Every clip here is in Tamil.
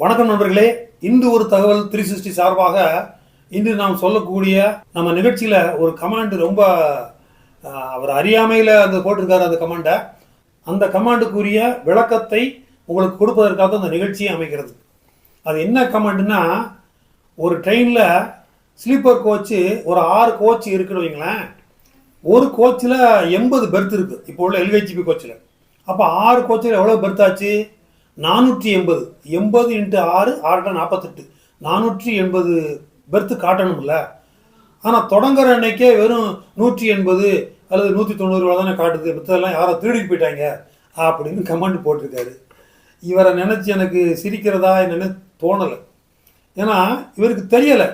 வணக்கம் நண்பர்களே. இன்று ஒரு தகவல் த்ரீ சிக்ஸ்டி சார்பாக இன்று நாம் சொல்லக்கூடிய நம்ம நிகழ்ச்சியில் ஒரு கமாண்டு ரொம்ப அவர் அறியாமையில் அந்த போட்டிருக்காரு அந்த கமாண்டை அந்த கமாண்டுக்குரிய விளக்கத்தை உங்களுக்கு கொடுப்பதற்காக அந்த நிகழ்ச்சியை அமைக்கிறது. அது என்ன கமாண்டுன்னா ஒரு ட்ரெயினில் ஸ்லீப்பர் கோச்சு ஒரு ஆறு கோச் இருக்குன்னு வைங்களேன். ஒரு கோச்சில் எண்பது பெர்த் இருக்குது இப்போ உள்ள எல்ஹெச்பி கோச்சில் அப்போ ஆறு கோச்சில் எவ்வளோ பெர்த் ஆச்சு? நானூற்றி எண்பது எண்பது இன்ட்டு ஆறு ஆறு நாற்பத்தெட்டு. நானூற்றி எண்பது பெர்த்து காட்டணும்ல. ஆனால் தொடங்குற அன்னைக்கே வெறும் நூற்றி எண்பது அல்லது நூற்றி தொண்ணூறு தானே காட்டுது. மற்றதெல்லாம் யாரோ திருடிக்கு போயிட்டாங்க அப்படின்னு கமெண்ட் போட்டிருக்காரு. இவரை நினச்சி எனக்கு சிரிக்கிறதா என்னன்னு தோணலை. ஏன்னா இவருக்கு தெரியலை.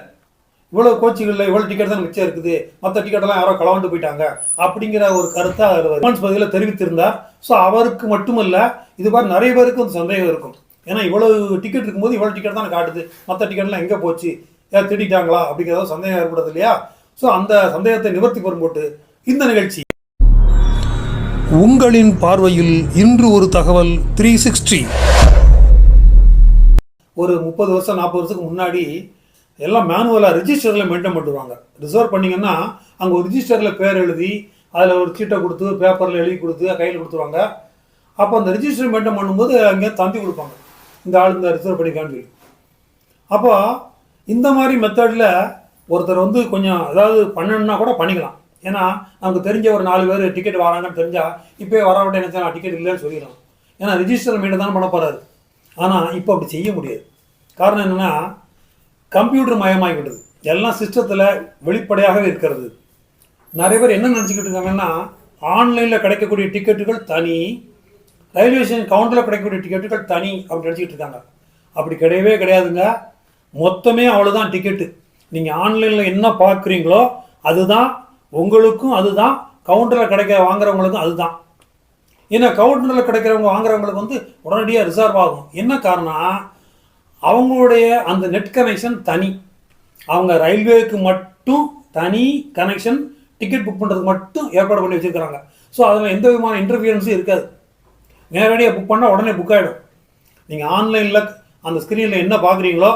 இவ்வளோ கோச்சுகளில் இவ்வளோ டிக்கெட் தான் மிச்சம் இருக்குது. மற்ற டிக்கெட்டெல்லாம் யாரோ களவாண்டு போயிட்டாங்க. அப்படிங்கிற ஒரு கருத்தை அவர் ரெஸ்பான்ஸ் பகுதியில் தெரிவித்திருந்தார். ஸோ அவருக்கு மட்டுமல்ல இது மாதிரி நிறைய பேருக்கு வந்து சந்தேகம் இருக்கும். ஏன்னா இவ்வளவு டிக்கெட் இருக்கும்போது இவ்வளோ டிக்கெட் தான் காட்டுது. மற்ற டிக்கெட்லாம் எங்கே போச்சு? ஏன் திட்டாங்களா அப்படிங்கிறத சந்தேகம் ஏற்படுது இல்லையா? ஸோ அந்த சந்தேகத்தை நிவர்த்தி பெறும் போட்டு இந்த நிகழ்ச்சி. உங்களின் பார்வையில் இன்று ஒரு தகவல் த்ரீ சிக்ஸ்டி ஒரு முப்பது வருஷம் நாற்பது வருஷத்துக்கு முன்னாடி எல்லாம் மேனுவலாக ரிஜிஸ்டரில் மெயின்டைன் பண்ணுவாங்க ரிசர்வ் பண்ணிங்கன்னா அங்கே ஒரு ரிஜிஸ்டரில் பேர் எழுதி அதில் ஒரு சீட்டை கொடுத்து பேப்பரில் எழுதி கொடுத்து கையில் கொடுத்துருவாங்க. அப்போ அந்த ரிஜிஸ்டர் மெயின்டைன் பண்ணும்போது அங்கே தந்தி கொடுப்பாங்க. இந்த ஆள் இந்த ரிசர்வ் பண்ணிக்கான்னு சொல்லி. அப்போ இந்த மாதிரி மெத்தடில் ஒருத்தர் வந்து கொஞ்சம் அதாவது பண்ணணும்னா கூட பண்ணிக்கலாம். ஏன்னா நமக்கு தெரிஞ்ச ஒரு நாலு பேர் டிக்கெட் வராங்கன்னு தெரிஞ்சால் இப்போயே வரவிட்ட என்ன டிக்கெட் இல்லைன்னு சொல்லிடலாம். ஏன்னா ரிஜிஸ்டர் மெயின்டைன் தானே பண்ண போகிறாரு ஆனால் இப்போ அப்படி செய்ய முடியாது. காரணம் என்னென்னா கம்ப்யூட்டர் மயமாகிவிடுது எல்லாம் சிஸ்டத்தில் வெளிப்படையாகவே இருக்கிறது. நிறைய பேர் என்ன நினச்சிக்கிட்டு இருக்காங்கன்னா ஆன்லைனில் கிடைக்கக்கூடிய டிக்கெட்டுகள் தனி ரயில்வே ஸ்டேஷன் கவுண்டரில் கிடைக்கக்கூடிய டிக்கெட்டுகள் தனி அப்படின்னு நினச்சிக்கிட்டு இருக்காங்க. அப்படி கிடையவே கிடையாதுங்க. மொத்தமே அவ்வளோதான் டிக்கெட்டு. நீங்கள் ஆன்லைனில் என்ன பார்க்குறீங்களோ அதுதான் உங்களுக்கும் அதுதான். கவுண்டரில் கிடைக்க வாங்குறவங்களுக்கும் அதுதான். ஏன்னா கவுண்டரில் கிடைக்கிறவங்க வாங்குறவங்களுக்கு வந்து உடனடியாக ரிசர்வ் ஆகும். என்ன காரணம் அவங்களுடைய அந்த நெட் கனெக்ஷன் தனி. அவங்க ரயில்வேக்கு மட்டும் தனி கனெக்ஷன் டிக்கெட் புக் பண்ணுறதுக்கு மட்டும் ஏற்பாடு பண்ணி வச்சுருக்கிறாங்க. ஸோ அதில் எந்த விதமான இன்டர்ஃபியரன்ஸும் இருக்காது. நேரடியாக புக் பண்ணால் உடனே புக் ஆகிடும் நீங்கள் ஆன்லைனில் அந்த ஸ்க்ரீனில் என்ன பார்க்குறீங்களோ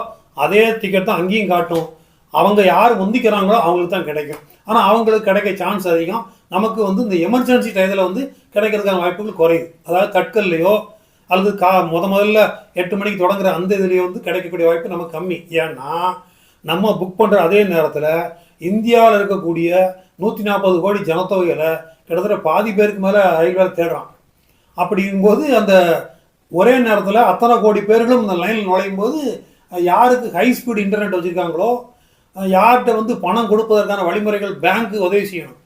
அதே டிக்கெட் தான் அங்கேயும் காட்டும். அவங்க யார் முந்திக்கிறாங்களோ அவங்களுக்கு தான் கிடைக்கும். ஆனால் அவங்களுக்கு கிடைக்க சான்ஸ் அதிகம். நமக்கு வந்து இந்த எமர்ஜென்சி டயத்தில் வந்து கிடைக்கிறதுக்கான வாய்ப்புகள் குறையுது. அதாவது கற்கள்லையோ அல்லது கா முத முதல்ல எட்டு மணிக்கு தொடங்குற அந்த இதுலேயே வந்து கிடைக்கக்கூடிய வாய்ப்பு நமக்கு கம்மி. ஏன்னா நம்ம புக் பண்ணுற அதே நேரத்தில் இந்தியாவில் இருக்கக்கூடிய நூற்றி நாற்பது கோடி ஜனத்தொகையில் கிட்டத்தட்ட பாதி பேருக்கு மேலே ரயில்வே தேடுறான். அப்படிங்கும்போது அந்த ஒரே நேரத்தில் அத்தனை கோடி பேர்களும் இந்த லைனில் நுழையும் போது யாருக்கு ஹை ஸ்பீட் இன்டர்நெட் வச்சுருக்காங்களோ யார்கிட்ட வந்து பணம் கொடுப்பதற்கான வழிமுறைகள் பேங்க்கு உதவி செய்யணும்.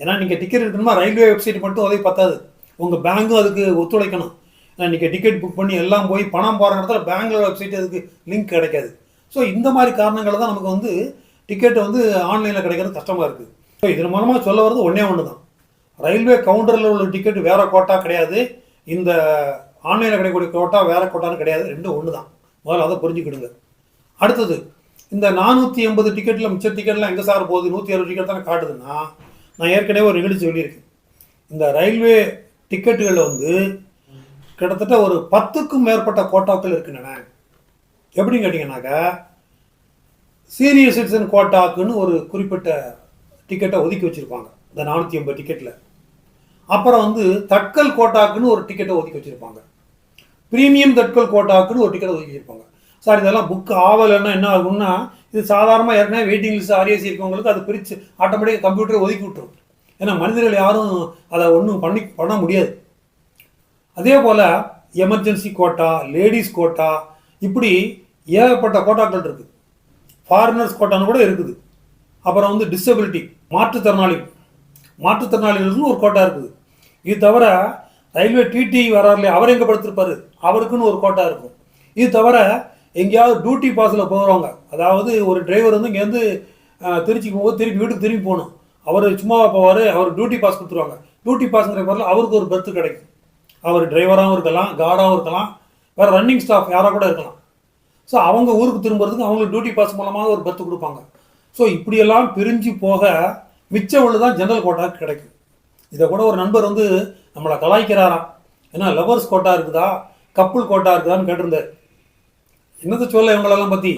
ஏன்னா நீங்கள் டிக்கெட் எடுக்கணுமா ரயில்வே வெப்சைட் மட்டும் உதவி பத்தாது. உங்கள் பேங்க்கும் அதுக்கு ஒத்துழைக்கணும். நான் நீங்கள் டிக்கெட் புக் பண்ணி எல்லாம் போய் பணம் போகிற இடத்துல பேங்களோட வெப்சைட் அதுக்கு லிங்க் கிடைக்காது. ஸோ இந்த மாதிரி காரணங்கள் தான் நமக்கு வந்து டிக்கெட் வந்து ஆன்லைனில் கிடைக்கிறது கஷ்டமாக இருக்குது ஸோ இதன் மூலமாக சொல்ல வர்றது ஒன்றே ஒன்று தான் ரயில்வே கவுண்டரில் உள்ள டிக்கெட் வேறு கோட்டா கிடையாது. இந்த ஆன்லைனில் கிடைக்கக்கூடிய கோட்டா வேறு கோட்டான்னு கிடையாது. ரெண்டும் ஒன்று தான் முதல்ல அதை புரிஞ்சுக்கிடுங்க. அடுத்தது இந்த நானூற்றி எண்பது டிக்கெட்டில் மிச்ச டிக்கெட்லாம் எங்கே சார் போகுது? நூற்றி அறுபது டிக்கெட் தானே காட்டுதுன்னா நான் ஏற்கனவே ஒரு நிகழ்ச்சி சொல்லியிருக்கேன். இந்த ரயில்வே டிக்கெட்டுகளில் வந்து கிட்டத்தட்ட ஒரு பத்துக்கும் மேற்பட்ட கோட்டாக்கள் இருக்கின்றன. எப்படின்னு கேட்டிங்கன்னாக்கா சீனியர் சிட்டிசன் கோட்டாக்குன்னு ஒரு குறிப்பிட்ட டிக்கெட்டை ஒதுக்கி வச்சுருப்பாங்க. இந்த நானூற்றி எண்பது டிக்கெட்டில் அப்புறம் வந்து தட்கல் கோட்டாக்குன்னு ஒரு டிக்கெட்டை ஒதுக்கி வச்சுருப்பாங்க. ப்ரீமியம் தட்கல் கோட்டாக்குன்னு ஒரு டிக்கெட்டை ஒதுக்கி வச்சுருப்பாங்க. சார் இதெல்லாம் புக் ஆகலைன்னா என்ன ஆகும்னா இது சாதாரணமாக ஏற்கனவே வெயிட்டிங் லிஸ்ட் ஆர்ஏசி இருக்கவங்களுக்கு அது பிரித்து ஆட்டோமேட்டிக்காக கம்ப்யூட்டரை ஒதுக்கி விட்டுரும். ஏன்னா மனிதர்கள் யாரும் அதை ஒன்றும் பண்ணி பண்ண முடியாது. அதே போல் எமர்ஜென்சி கோட்டா லேடிஸ் கோட்டா இப்படி ஏகப்பட்ட கோட்டாக்கள் இருக்குது ஃபாரினர்ஸ் கோட்டான்னு கூட இருக்குது. அப்புறம் வந்து டிசபிலிட்டி மாற்றுத்திறனாளி மாற்றுத்திறனாளிகளுக்குன்னு ஒரு கோட்டா இருக்குது. இது தவிர ரயில்வே டிடி வராருல அவர் எங்கே படுத்திருப்பார்? அவருக்குன்னு ஒரு கோட்டா இருக்கும். இது தவிர எங்கேயாவது டியூட்டி பாஸில் போகிறவங்க அதாவது ஒரு டிரைவர் வந்து இங்கேருந்து திருச்சிக்கு போகும்போது திருப்பி வீட்டுக்கு திரும்பி போகணும். அவர் சும்மாவாக போவார் அவர் டியூட்டி பாஸ் கொடுத்துருவாங்க. டியூட்டி பாஸ்ங்கிற பேரில் அவருக்கு ஒரு பெர்த்து கிடைக்கும். அவர் டிரைவராகவும் இருக்கலாம் கார்டாகவும் இருக்கலாம் வேறு ரன்னிங் ஸ்டாஃப் யாராக கூட இருக்கலாம். ஸோ அவங்க ஊருக்கு திரும்புறதுக்கு அவங்களுக்கு டியூட்டி பாஸ் மூலமாக ஒரு பத்து கொடுப்பாங்க. ஸோ இப்படியெல்லாம் பிரிஞ்சு போக மிச்சம் உள்ள தான் ஜெனரல் கோட்டா கிடைக்கும் இதை கூட ஒரு நண்பர் வந்து நம்மளை கலாய்க்கிறாராம். ஏன்னா லவர்ஸ் கோட்டா இருக்குதா? கப்புள் கோட்டா இருக்குதான்னு கேட்டிருந்தார். என்னத்தை சொல்ல இவங்களெல்லாம் பற்றி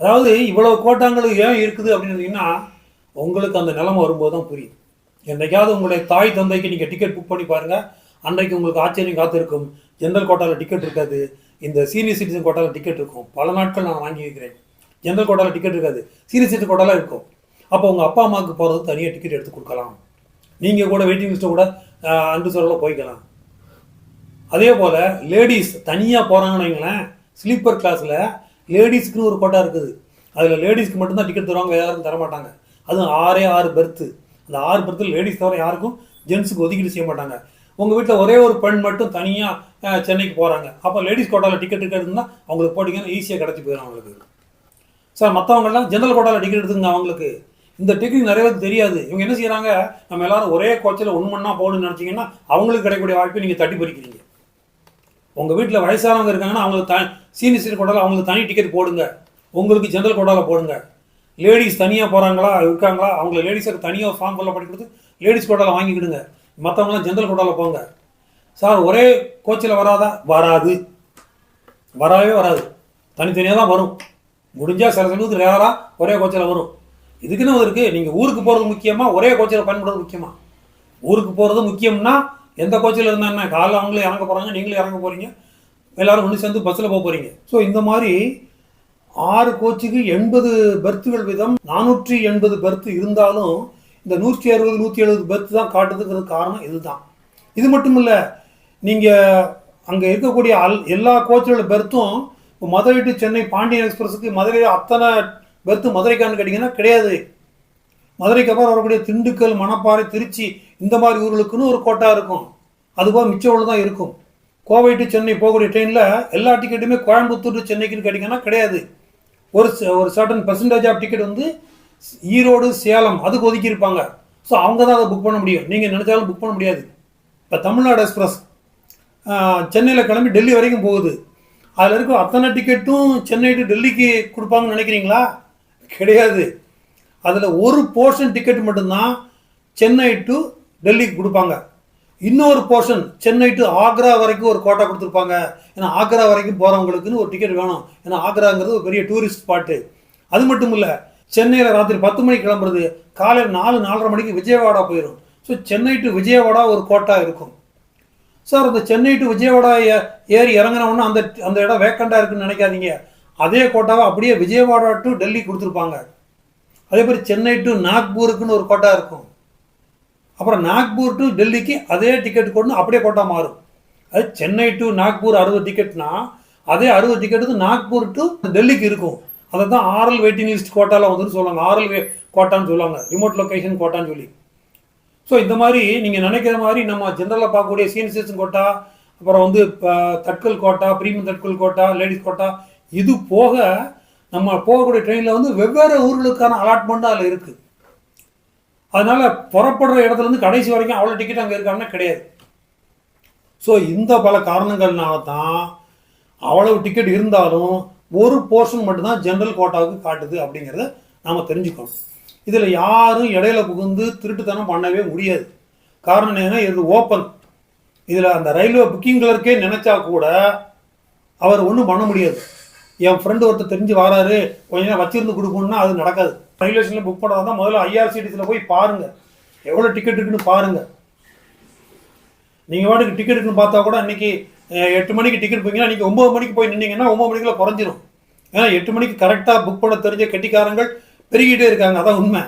அதாவது இவ்வளோ கோட்டாங்கள் ஏன் இருக்குது அப்படின்னு சொன்னீங்கன்னா உங்களுக்கு அந்த நிலமை வரும்போது தான் புரியும் என்றைக்காவது உங்களுடைய தாய் தந்தைக்கு நீங்கள் டிக்கெட் புக் பண்ணி பாருங்கள் அன்றைக்கு உங்களுக்கு ஆச்சரியம் காத்திருக்கும். ஜென்ரல் கோட்டாவில் டிக்கெட் இருக்காது. இந்த சீனியர் சிட்டிசன் கோட்டாவில் டிக்கெட் இருக்கும். பல நாட்கள் நான் வாங்கி வைக்கிறேன். ஜென்ரல் கோட்டாவில் டிக்கெட் இருக்காது. சீனியர் சிட்டிசன் கோட்டாலாம் இருக்கும். அப்போ உங்கள் அப்பா அம்மாவுக்கு போகிறது தனியாக டிக்கெட் எடுத்து கொடுக்கலாம். நீங்கள் கூட வெயிட்டிங் லிஸ்ட்டை கூட அன்று சொல்ல போய்க்கலாம். அதே போல் லேடிஸ் தனியாக போகிறாங்கன்னு வைங்களேன். ஸ்லீப்பர் கிளாஸில் லேடிஸ்க்குன்னு ஒரு கோட்டா இருக்குது. அதில் லேடிஸ்க்கு மட்டும்தான் டிக்கெட் தருவாங்க வேறு யாருக்கும் தர மாட்டாங்க அதுவும் ஆறே ஆறு பெர்த்து அந்த ஆறு பெர்த்தில் லேடிஸ் தவிர யாருக்கும் ஜென்ஸுக்கு ஒதுக்கீடு செய்ய மாட்டாங்க. உங்கள் வீட்டில் ஒரே ஒரு பெண் மட்டும் தனியாக சென்னைக்கு போகிறாங்க அப்போ லேடிஸ் கோட்டாவில் டிக்கெட் எடுக்கிறதுனா அவங்களுக்கு போட்டிங்கன்னா ஈஸியாக கிடச்சி போயிடும் அவங்களுக்கு. சார் மற்றவங்கெல்லாம் ஜென்ரல் கோட்டாவில் டிக்கெட் எடுத்துங்க அவங்களுக்கு. இந்த டிக்கெட் நிறைய பேருக்கு தெரியாது. இவங்க என்ன செய்கிறாங்க நம்ம எல்லாரும் ஒரே கோச்சில் ஒன்று மண்ணா போகணும்னு நினச்சிங்கன்னா அவங்களுக்கு கிடைக்கக்கூடிய வாய்ப்பை நீங்கள் தட்டி பறிக்கிறீங்க. உங்கள் வீட்டில் வயசானவங்க இருக்காங்கன்னா அவங்களுக்கு த சீனியர் சீனியர் கோட்டாவில் அவங்களுக்கு தனி டிக்கெட் போடுங்க. உங்களுக்கு ஜென்ரல் கோட்டாவில் போடுங்க. லேடிஸ் தனியாக போகிறாங்களா இருக்காங்களா அவங்கள லேடிஸுக்கு தனியாக ஃபார்ம் ஃபுல்லாக பண்ணி கொடுத்து லேடிஸ் கோட்டாவில் வாங்கிக்கிடுங்க. மற்றவங்களாம் ஜென்ரல் கோட்டாவில் போங்க. சார் ஒரே கோச்சில் வராதா? வராது. வரவே வராது. தனித்தனியாக தான் வரும். முடிஞ்சால் சில சமயத்து ரேராக ஒரே கோச்சில் வரும். இதுக்குன்னு இருக்குது நீங்கள் ஊருக்கு போகிறது முக்கியமாக ஒரே கோச்சில் பயன்படுறது முக்கியமாக ஊருக்கு போகிறது முக்கியம்னா எந்த கோச்சில் இருந்தால் என்ன? காலைல அவங்களே இறங்க போகிறாங்க நீங்களும் இறங்க போகிறீங்க எல்லோரும் ஒன்று சேர்ந்து பஸ்ஸில் போக போகிறீங்க ஸோ இந்த மாதிரி ஆறு கோச்சுக்கு எண்பது பெர்த்துகள் விதம் நானூற்றி எண்பது பெர்த்து இருந்தாலும் இந்த நூற்றி அறுபது நூற்றி எழுபது பெர்த்து தான் காட்டுறதுக்கு காரணம் இதுதான். இது மட்டும் இல்லை நீங்கள் அங்கே இருக்கக்கூடிய அல் எல்லா கோச்சோட பெர்த்தும் இப்போ மதுரை டு சென்னை பாண்டியன் எக்ஸ்பிரஸுக்கு மதுரையில் அத்தனை பெர்த்து மதுரைக்கான்னு கேட்டிங்கன்னா கிடையாது. மதுரைக்கு அப்புறம் வரக்கூடிய திண்டுக்கல் மணப்பாறை திருச்சி இந்த மாதிரி ஊர்களுக்குன்னு ஒரு கோட்டா இருக்கும். அதுபோல் மிச்சம் உள்ள தான் இருக்கும். கோவை டு சென்னை போகக்கூடிய ட்ரெயினில் எல்லா டிக்கெட்டுமே கோயம்புத்தூர் டு சென்னைக்குன்னு கேட்டிங்கன்னா கிடையாது. ஒரு ச- ஒரு சர்டன் பர்சன்டேஜ் ஆஃப் டிக்கெட் வந்து ஈரோடு சேலம் அதுக்கு ஒதுக்கி இருப்பாங்க. ஸோ அவங்க தான் அதை புக் பண்ண முடியும். நீங்கள் நினச்சாலும் புக் பண்ண முடியாது. இப்போ தமிழ்நாடு எக்ஸ்பிரஸ் சென்னையில் கிளம்பி டெல்லி வரைக்கும் போகுது. அதில் இருக்க அத்தனை டிக்கெட்டும் சென்னை டு டெல்லிக்கு கொடுப்பாங்கன்னு நினைக்கிறீங்களா? கிடையாது. அதில் ஒரு போர்ஷன் டிக்கெட் மட்டும்தான் சென்னை டு டெல்லிக்கு கொடுப்பாங்க. இன்னொரு போர்ஷன் சென்னை டு ஆக்ரா வரைக்கும் ஒரு கோட்டா கொடுத்துருப்பாங்க. ஏன்னா ஆக்ரா வரைக்கும் போகிறவங்களுக்குன்னு ஒரு டிக்கெட் வேணும். ஏன்னா ஆக்ராங்கிறது ஒரு பெரிய டூரிஸ்ட் ஸ்பாட்டு அது மட்டும் இல்லை சென்னையில் ராத்திரி பத்து மணிக்கு கிளம்புறது காலையில் நாலு நாலரை மணிக்கு விஜயவாடா போயிடும் ஸோ சென்னை டு விஜயவாடா ஒரு கோட்டா இருக்கும். சார் அந்த சென்னை டு விஜயவாடா ஏ- ஏறி இறங்கினவுடனே அந்த அந்த இடம் வேக்கண்டாக இருக்குன்னு நினைக்காதீங்க. அதே கோட்டாவை அப்படியே விஜயவாடா டு டெல்லி கொடுத்துருப்பாங்க. அதே மாதிரி சென்னை டு நாக்பூருக்குன்னு ஒரு கோட்டா இருக்கும். அப்புறம் நாக்பூர் டு டெல்லிக்கு அதே டிக்கெட் கொண்டு அப்படியே கோட்டா மாறும். அது சென்னை டு நாக்பூர் அறுபது டிக்கெட்னா அதே அறுபது டிக்கெட் நாக்பூர் டு டெல்லிக்கு இருக்கும். அதை தான் ஆரல் வெயிட்டிங் லிஸ்ட் கோட்டாவில் வந்துன்னு சொல்லுவாங்க. ஆரல் வே கோட்டான்னு சொல்லுவாங்க. ரிமோட் லொகேஷன் கோட்டான்னு சொல்லி. ஸோ இந்த மாதிரி நீங்கள் நினைக்கிற மாதிரி நம்ம ஜென்ரலாக பார்க்கக்கூடிய சீனியர் கோட்டா அப்புறம் வந்து இப்போ tatkal quota premium tatkal quota ladies quota இது போக நம்ம போகக்கூடிய ட்ரெயினில் வந்து வெவ்வேறு ஊர்களுக்கான அலாட்மெண்ட்டும் அதில் இருக்குது அதனால் புறப்படுற இடத்துலேருந்து கடைசி வரைக்கும் அவ்வளோ டிக்கெட் அங்கே இருக்காங்கன்னா கிடையாது. ஸோ இந்த பல காரணங்கள்னால தான் அவ்வளவு டிக்கெட் இருந்தாலும் ஒரு போர்ஷன் மட்டும்தான் ஜென்ரல் கோட்டாவுக்கு காட்டுது அப்படிங்கிறத நாம் தெரிஞ்சுக்கணும். இதில் யாரும் இடையில புகுந்து திருட்டுத்தனம் பண்ணவே முடியாது. காரணம் என்னன்னா இது ஓப்பன் இதில் அந்த ரயில்வே புக்கிங் கிளர்க்கே நினைச்சா கூட அவர் ஒன்றும் பண்ண முடியாது. என் ஃப்ரெண்டு ஒருத்தர் தெரிஞ்சு வராரு கொஞ்ச நேரம் வச்சிருந்து கொடுக்கணும்னா அது நடக்காது. ரயில்வே ஸ்டேஷனில் புக் பண்ணாதான் தான் முதல்ல ஐஆர்சிடிசியில் போய் பாருங்கள் எவ்வளோ டிக்கெட் இருக்குன்னு பாருங்கள் நீங்கள் வாட்டுக்கு டிக்கெட் இருக்குன்னு பார்த்தா கூட இன்றைக்கி எட்டு மணிக்கு டிக்கெட் போய்ங்கன்னா நீங்கள் ஒம்பது மணிக்கு போய் நின்னீங்கன்னா ஒம்பது மணிக்குள்ள குறைஞ்சிரும். ஏன்னா எட்டு மணிக்கு கரெக்டாக புக் பண்ண தெரிஞ்ச கெட்டிக்காரங்கள் பெருகிட்டே இருக்காங்க. அதான் உண்மை.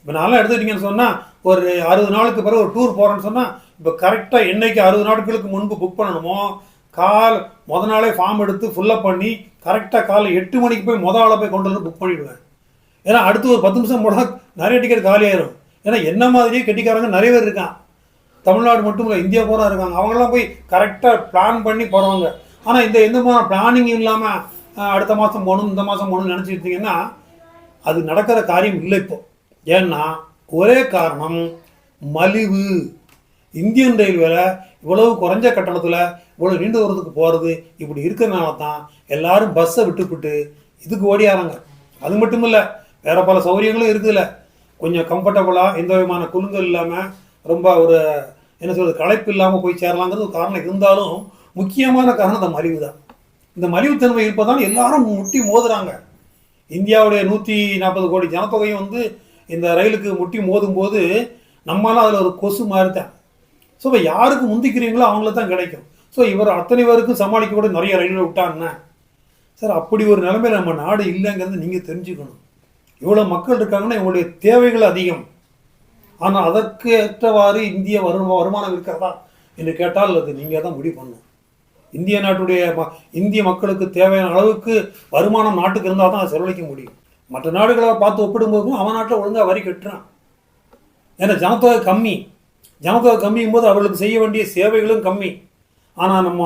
இப்போ நான்லாம் எடுத்துக்கிட்டீங்கன்னு சொன்னால் ஒரு அறுபது நாளுக்கு பிறகு ஒரு டூர் போகிறேன்னு சொன்னால் இப்போ கரெக்டாக என்றைக்கு அறுபது நாட்களுக்கு முன்பு புக் பண்ணணுமோ கால் முத நாளே ஃபார்ம் எடுத்து ஃபுல்லப் பண்ணி கரெக்டாக காலை எட்டு மணிக்கு போய் முத ஆளை போய் கொண்டு வந்து புக் பண்ணிவிடுவேன் ஏன்னா அடுத்து ஒரு பத்து நிமிஷம் போனால் நிறைய டிக்கெட் காலியாயிரும். ஏன்னா என்ன மாதிரியே கெட்டிக்காரங்க நிறைய பேர் இருக்கான் தமிழ்நாடு மட்டும் இல்லை இந்தியா பூரா இருக்காங்க. அவங்கெல்லாம் போய் கரெக்டாக பிளான் பண்ணி போகிறவங்க ஆனால் இந்த எந்த மாதிரி பிளானிங் இல்லாமல் அடுத்த மாதம் போகணும் இந்த மாதம் போகணும்னு நினச்சிருந்தீங்கன்னா அது நடக்கிற காரியம் இல்லை இப்போ. ஏன்னா ஒரே காரணம் மலிவு. இந்தியன் ரயில்வேல இவ்வளவு குறைஞ்ச கட்டணத்தில் இவ்வளோ நீண்ட தூரத்துக்கு போகிறது இப்படி இருக்கிறனால தான் எல்லாரும் பஸ்ஸை விட்டுவிட்டு இதுக்கு ஓடியாராங்க அது மட்டும் இல்லை வேறு பல சௌகரியங்களும் இருக்குதுல்ல. கொஞ்சம் கம்ஃபர்டபுளாக எந்த விதமான குலுங்கல் இல்லாமல் ரொம்ப ஒரு என்ன சொல்றது களைப்பு இல்லாமல் போய் சேரலாங்கிறது ஒரு காரணம். இருந்தாலும் முக்கியமான காரணம் இந்த மலிவு தான் இந்த மலிவுத்தன்மை இருப்பதால் எல்லாரும் முட்டி மோதுறாங்க. இந்தியாவுடைய நூற்றி நாற்பது கோடி ஜனத்தொகையும் வந்து இந்த ரயிலுக்கு முட்டி மோதும் போது நம்மளாம் அதில் ஒரு கொசு மாதிரி தான் ஸோ இப்போ யாருக்கு முந்திக்கிறீங்களோ அவங்கள தான் கிடைக்கும். ஸோ இவர் அத்தனை பேருக்கும் சமாளிக்கக்கூட நிறைய ரயில்வே விட்டாங்கன்னா சார் அப்படி ஒரு நிலைமையில நம்ம நாடு இல்லைங்கிறது நீங்கள் தெரிஞ்சுக்கணும். இவ்வளோ மக்கள் இருக்காங்கன்னா இவங்களுடைய தேவைகள் அதிகம். ஆனால் அதற்கு ஏற்றவாறு இந்திய வருமா வருமானம் இருக்கிறதா என்று கேட்டால் அது நீங்கள் தான் முடிவு பண்ணணும். இந்திய நாட்டுடைய ம இந்திய மக்களுக்கு தேவையான அளவுக்கு வருமானம் நாட்டுக்கு இருந்தால் தான் அதை செலவழிக்க முடியும். மற்ற நாடுகளை பார்த்து ஒப்பிடும்போது அவன் நாட்டில் ஒழுங்காக வரி கட்டுறான். ஏன்னா ஜனத்தொகை கம்மி. ஜனத்தொகை கம்மியும் போது அவர்களுக்கு செய்ய வேண்டிய சேவைகளும் கம்மி. ஆனால் நம்ம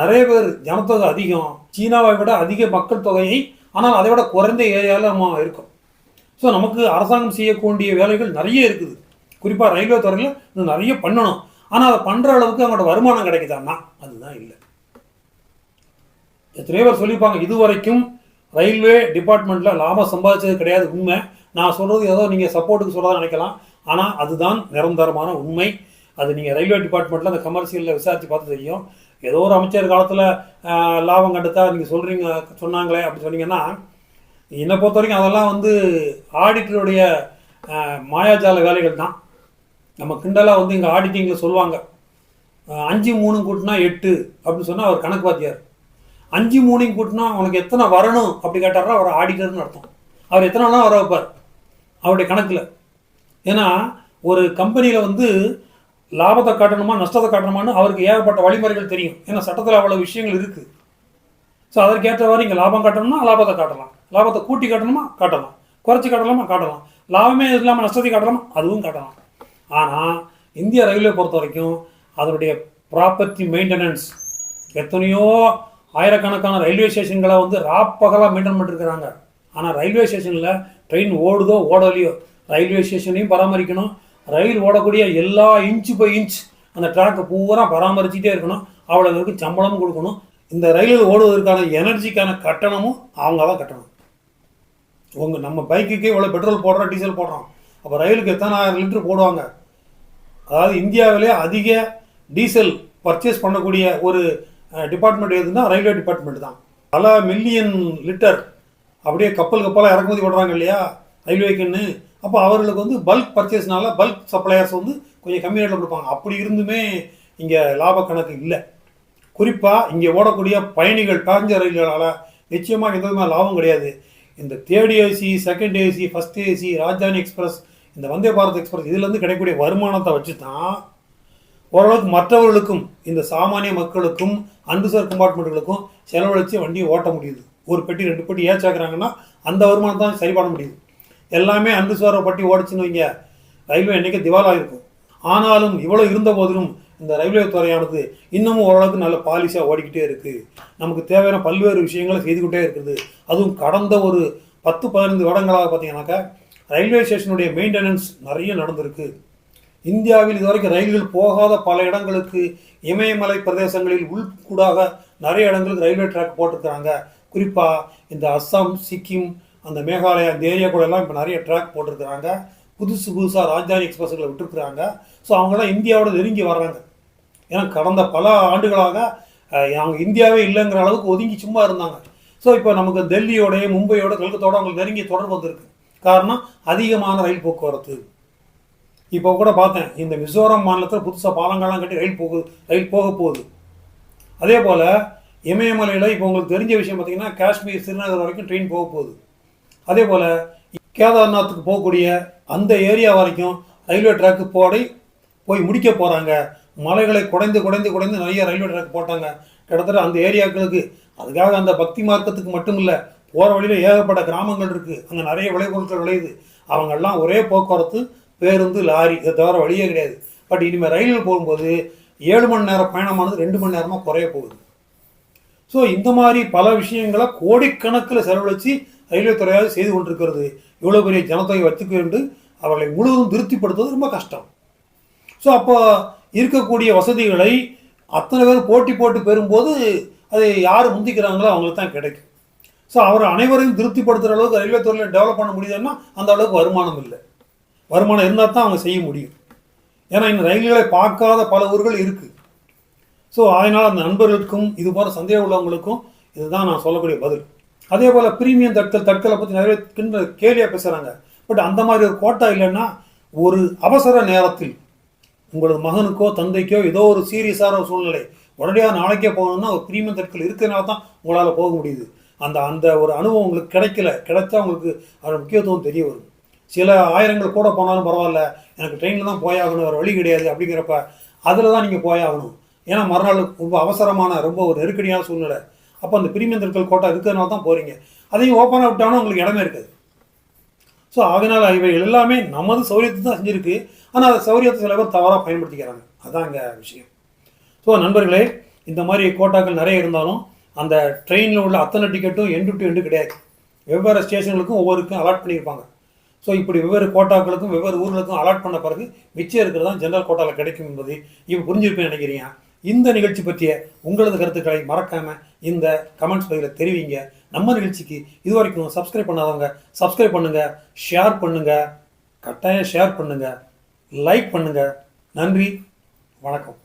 நிறைய பேர் ஜனத்தொகை அதிகம். சீனாவை விட அதிக மக்கள் தொகையை ஆனால் அதை விட குறைந்த ஏரியாவில் நம்ம இருக்கோம். ஸோ நமக்கு அரசாங்கம் செய்யக்கூடிய வேலைகள் நிறைய இருக்குது. குறிப்பாக ரயில்வே துறையில் இன்னும் நிறைய பண்ணணும். ஆனால் அதை பண்ணுற அளவுக்கு அவங்களோட வருமானம் கிடைக்குதான்னா அதுதான் இல்லை. எத்தனையோ பேர் சொல்லியிருப்பாங்க இதுவரைக்கும் ரயில்வே டிபார்ட்மெண்ட்டில் லாபம் சம்பாதிச்சது கிடையாது உண்மை. நான் சொல்கிறது ஏதோ நீங்கள் சப்போர்ட்டுக்கு சொல்கிறதா நினைக்கலாம். ஆனால் அதுதான் நிரந்தரமான உண்மை. அது நீங்கள் ரயில்வே டிபார்ட்மெண்ட்டில் அந்த கமர்ஷியலில் விசாரித்து பார்த்து தெரியும். ஏதோ ஒரு அமைச்சர் காலத்தில் லாபம் கண்டுத்தா நீங்கள் சொல்கிறீங்க சொன்னாங்களே அப்படி சொன்னீங்கன்னா என்னை பொறுத்த வரைக்கும் அதெல்லாம் வந்து ஆடிட்டருடைய மாயாஜால வேலைகள் தான் நம்ம கிண்டலாக வந்து இங்கே ஆடிட்டிங்கில் சொல்லுவாங்க. அஞ்சு மூணு கூட்டினா எட்டு அப்படின்னு சொன்னால் அவர் கணக்கு வாத்தியார். அஞ்சு மூணையும் கூட்டினா உனக்கு எத்தனை வரணும் அப்படி கேட்டாரா அவர் ஆடிட்டர்னு அர்த்தம். அவர் எத்தனை நாளும் வர வைப்பார் அவருடைய கணக்கில். ஏன்னா ஒரு கம்பெனியில் வந்து லாபத்தை காட்டணுமா நஷ்டத்தை காட்டணுமான்னு அவருக்கு ஏகப்பட்ட வழிமுறைகள் தெரியும். ஏன்னா சட்டத்தில் அவ்வளோ விஷயங்கள் இருக்குது ஸோ அதற்கேற்றவாறு இங்கே லாபம் காட்டணும்னா லாபத்தை காட்டலாம். லாபத்தை கூட்டி காட்டணுமா காட்டலாம். குறைச்சி காட்டலாமா காட்டலாம். லாபமே இல்லாமல் நஷ்டத்தை காட்டலாமா அதுவும் காட்டலாம். ஆனால் இந்திய ரயில்வே பொறுத்த வரைக்கும் அதனுடைய ப்ராப்பர்ட்டி மெயின்டெனன்ஸ் எத்தனையோ ஆயிரக்கணக்கான ரயில்வே ஸ்டேஷன்களை வந்து ராப்பகலாக மெயின்டைன் பண்ணிருக்கிறாங்க ஆனால் ரயில்வே ஸ்டேஷனில் ட்ரெயின் ஓடுதோ ஓடலையோ ரயில்வே ஸ்டேஷனையும் பராமரிக்கணும். ரயில் ஓடக்கூடிய எல்லா இன்ச்சு பை இன்ச் அந்த ட்ராக்கை பூரா பராமரிச்சுட்டே இருக்கணும். அவ்வளோக்கு சம்பளமும் கொடுக்கணும். இந்த ரயிலில் ஓடுவதற்கான எனர்ஜிக்கான கட்டணமும் அவங்க தான் கட்டணும். உங்கள் நம்ம பைக்குக்கு இவ்வளோ பெட்ரோல் போடுறோம் டீசல் போடுறோம். அப்போ ரயிலுக்கு எத்தனை ஆயிரம் லிட்டர் போடுவாங்க? அதாவது இந்தியாவிலே அதிக டீசல் பர்ச்சேஸ் பண்ணக்கூடிய ஒரு டிபார்ட்மெண்ட் எதுன்னா ரயில்வே டிபார்ட்மெண்ட் தான். பல மில்லியன் லிட்டர் அப்படியே கப்பல் கப்பலாக இறக்குமதி பண்ணுறாங்க இல்லையா? ரயில்வேக்குன்னு அப்போ அவர்களுக்கு வந்து பல்க் பர்ச்சேஸ்னால பல்க் சப்ளையர்ஸ் வந்து கொஞ்சம் கம்மி ரேட்டில் கொடுப்பாங்க. அப்படி இருந்துமே இங்கே லாப கணக்கு இல்லை. குறிப்பாக இங்கே ஓடக்கூடிய பயணிகள் பேசஞ்சர் ரயில்களால் நிச்சயமாக எந்த விதமான லாபம் கிடையாது. இந்த third AC second AC first AC Rajdhani express இந்த வந்தே பாரத் எக்ஸ்பிரஸ் இதுலேருந்து கிடைக்கக்கூடிய வருமானத்தை வச்சு தான் ஓரளவுக்கு மற்றவர்களுக்கும் இந்த சாமானிய மக்களுக்கும் அன்ரிசர்வ் கம்பார்ட்மெண்ட்டுகளுக்கும் செலவழித்து வண்டியை ஓட்ட முடியுது. ஒரு பெட்டி ரெண்டு பெட்டி ஏச்சாக்குறாங்கன்னா அந்த வருமானம் தான் சரி பண்ண முடியுது. எல்லாமே அன்ரிசர்வ் பட்டி ஓடிச்சுன்னு வைங்க. ரயில்வே என்றைக்கு திவாலாக இருக்கும். ஆனாலும் இவ்வளோ இருந்த போதிலும் இந்த ரயில்வே துறையானது இன்னமும் ஓரளவுக்கு நல்ல பாலிசியாக ஓடிக்கிட்டே இருக்குது நமக்கு தேவையான பல்வேறு விஷயங்களை செய்துக்கிட்டே இருக்குது அதுவும் கடந்த ஒரு பத்து பதினைந்து வருடங்களாக பார்த்தீங்கன்னாக்கா ரயில்வே ஸ்டேஷனுடைய மெயின்டெனன்ஸ் நிறைய நடந்திருக்கு. இந்தியாவில் இதுவரைக்கும் ரயில்கள் போகாத பல இடங்களுக்கு இமயமலை பிரதேசங்களில் உள்கூடாக நிறைய இடங்களுக்கு ரயில்வே ட்ராக் போட்டிருக்கிறாங்க. குறிப்பாக இந்த அஸ்ஸாம் சிக்கிம் அந்த மேகாலயா அந்த ஏரியா கூட எல்லாம் இப்போ நிறைய ட்ராக் போட்டிருக்கிறாங்க. புதுசு புதுசாக ராஜ்தானி எக்ஸ்பிரஸ்களை விட்டுருக்குறாங்க. ஸோ அவங்களாம் இந்தியாவோட நெருங்கி வர்றாங்க. ஏன்னா கடந்த பல ஆண்டுகளாக அவங்க இந்தியாவே இல்லைங்கிற அளவுக்கு ஒதுங்கி சும்மா இருந்தாங்க. ஸோ இப்போ நமக்கு டெல்லியோடய மும்பையோட கல்கத்தோட அவங்களுக்கு நெருங்கிய தொடர்பு வந்திருக்கு. காரணம் அதிகமான ரயில் போக்குவரத்து. இப்போ கூட பார்த்தேன் இந்த மிசோரம் மாநிலத்தில் புதுசாக பாலங்கள்லாம் கட்டி ரயில் போகுது ரயில் போக போகுது. அதே போல் இமயமலையில் இப்போ உங்களுக்கு தெரிஞ்ச விஷயம் பார்த்தீங்கன்னா காஷ்மீர் ஸ்ரீநகர் வரைக்கும் ட்ரெயின் போக போகுது. அதே போல் கேதார்நாத்துக்கு போகக்கூடிய அந்த ஏரியா வரைக்கும் ரயில்வே ட்ராக்கு போடி போய் முடிக்க போகிறாங்க மலைகளை குடைந்து குடைந்து குடைந்து நிறைய ரயில்வே ட்ராக் போட்டாங்க. கிட்டத்தட்ட அந்த ஏரியாக்களுக்கு அதுக்காக அந்த பக்தி மார்க்கத்துக்கு மட்டும் இல்லை போகிற வழியில் ஏகப்பட்ட கிராமங்கள் இருக்குது அங்கே நிறைய விளைபொருட்கள் விளையுது. அவங்கெல்லாம் ஒரே போக்குவரத்து பேருந்து லாரி இதை தவிர வழியே கிடையாது. பட் இனிமேல் ரயிலில் போகும்போது ஏழு மணி நேரம் பயணமானது ரெண்டு மணி நேரமாக குறைய போகுது. ஸோ இந்த மாதிரி பல விஷயங்களை கோடிக்கணக்கில் செலவழித்து ரயில்வே துறையாக செய்து கொண்டிருக்கிறது. இவ்வளோ பெரிய ஜனத்தொகை வச்சுக்கொண்டு அவர்களை முழுவதும் திருப்திப்படுத்துவது ரொம்ப கஷ்டம். ஸோ அப்போ இருக்கக்கூடிய வசதிகளை அத்தனை பேர் போட்டி போட்டு பெறும்போது அதை யார் முந்திக்கிறாங்களோ அவங்களுக்கு தான் கிடைக்கும். ஸோ அவர் அனைவரையும் திருப்திப்படுத்துகிற அளவுக்கு ரயில்வே துறையில் டெவலப் பண்ண முடியுதுன்னா அந்த அளவுக்கு வருமானம் இல்லை. வருமானம் இருந்தால் தான் அவங்க செய்ய முடியும். ஏன்னா இன்னும் ரயில்களை பார்க்காத பல ஊர்கள் இருக்குது ஸோ அதனால் அந்த நண்பர்களுக்கும் இது போன்ற சந்தேகம் உள்ளவங்களுக்கும் இதுதான் நான் சொல்லக்கூடிய பதில். அதே போல் பிரீமியம் தட்கல் தட்கலை பற்றி நிறைய கிண்ட கேலியாக பேசுகிறாங்க பட் அந்த மாதிரி ஒரு கோட்டா இல்லைன்னா ஒரு அவசர நேரத்தில் உங்களது மகனுக்கோ தந்தைக்கோ ஏதோ ஒரு சீரியஸான ஒரு சூழ்நிலை உடனடியாக நாளைக்கே போகணும்னா ஒரு பிரீமியம் தட்கல் இருக்கிறனால தான் உங்களால் போக முடியுது. அந்த அந்த ஒரு அனுபவம் உங்களுக்கு கிடைக்கல. கிடைச்சா உங்களுக்கு அதோட முக்கியத்துவம் தெரிய வரும். சில ஆயிரங்கள் கூட போனாலும் பரவாயில்ல எனக்கு ட்ரெயினில் தான் போயாகணும் வேறு வழி கிடையாது அப்படிங்கிறப்ப அதில் தான் நீங்கள் போயாகணும். ஏன்னா மறுநாள் ரொம்ப அவசரமான ரொம்ப ஒரு நெருக்கடியான சூழ்நிலை. அப்போ அந்த பிரீமியம் கோட்டா இருக்கிறதுனால தான் போகிறீங்க அதையும் ஓப்பனாக விட்டாலும் உங்களுக்கு இடமே இருக்காது. ஸோ அதனால் இவை எல்லாமே நமது சௌரியத்தை தான் செஞ்சுருக்கு. ஆனால் அதை சௌரியத்தை சில பேர் தவறாக பயன்படுத்திக்கிறாங்க. அதான் இங்கே விஷயம். ஸோ நண்பர்களே இந்த மாதிரி கோட்டாக்கள் நிறைய இருந்தாலும் அந்த ட்ரெயினில் உள்ள அத்தனை டிக்கெட்டும் எண்டு டு எண்டு கிடையாது. வெவ்வேறு ஸ்டேஷன்களுக்கும் ஒவ்வொருக்கும் அலாட் பண்ணியிருப்பாங்க. ஸோ இப்படி வெவ்வேறு கோட்டாக்களுக்கும் வெவ்வேறு ஊர்களுக்கும் அலாட் பண்ண பிறகு மிச்சம் இருக்கிறது தான் ஜென்ரல் கோட்டாவில் கிடைக்கும் என்பது இப்போ புரிஞ்சிருப்பேன் நினைக்கிறீங்க. இந்த நிகழ்ச்சி பற்றிய உங்களது கருத்துக்களை மறக்காமல் இந்த கமெண்ட்ஸ் பகுதியில் தெரிவிங்க. நம்ம நிகழ்ச்சிக்கு இது வரைக்கும் சப்ஸ்கிரைப் பண்ணாதவங்க சப்ஸ்கிரைப் பண்ணுங்கள் ஷேர் பண்ணுங்கள் கட்டாயம் ஷேர் பண்ணுங்கள் லைக் பண்ணுங்கள் நன்றி வணக்கம்.